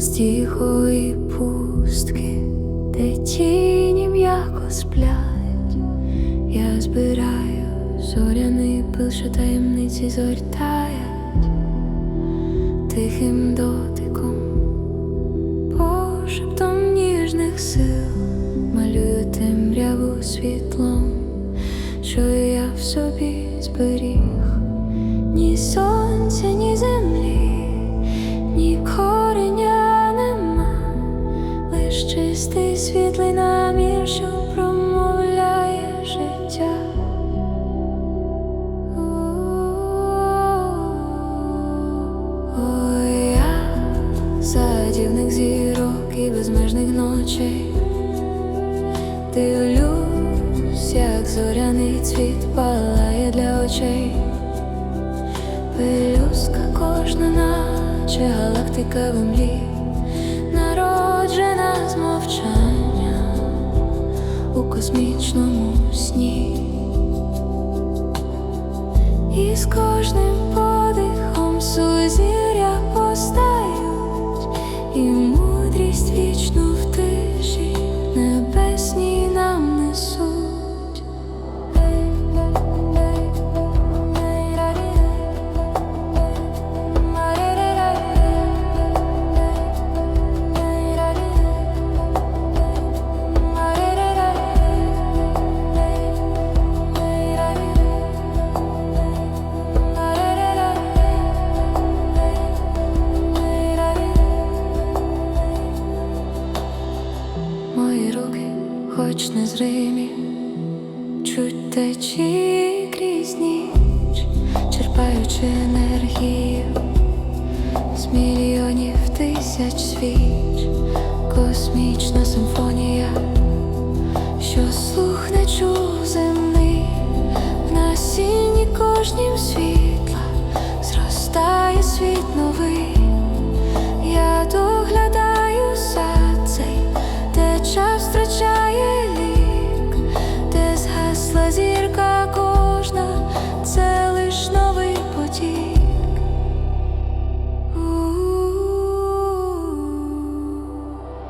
з тихої пустки, де тіні м'яко сплять, я збираю зоряний пил, що таємниці зортають тихим дотиком, пошептом ніжних сил, малюю темряву світлом, що я в собі зберіг, ні сонця, ні землі, ні кореня нема, лиш чистий світлий намір, що промовляє життя. Ой, я садівник зірок і безмежних ночей. Дивлюсь, як зоряний цвіт палає для очей. Пелюстка кожна, наче галактика в імлі, народжена з мовчання у космічному сні. І з кожним хоч незримі, чуть течі крізь ніч, черпаючи енергію з мільйонів тисяч свіч, космічна симфонія,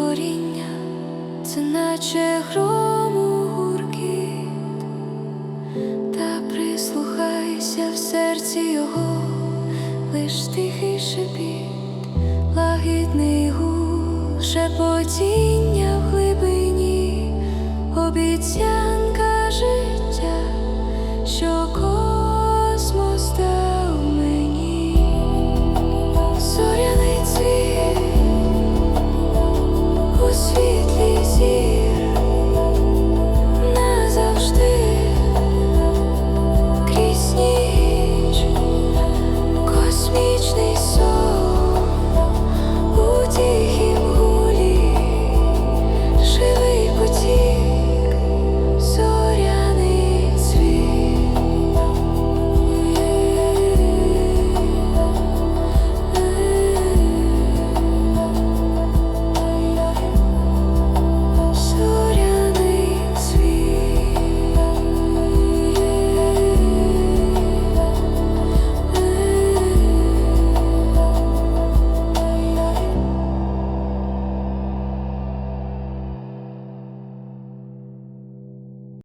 творіння це наче гром у гуркіт, та прислухайся в серці його, лиш тихий шепіт, лагідний гул, шепотіння в глибині, обіцянка життя, що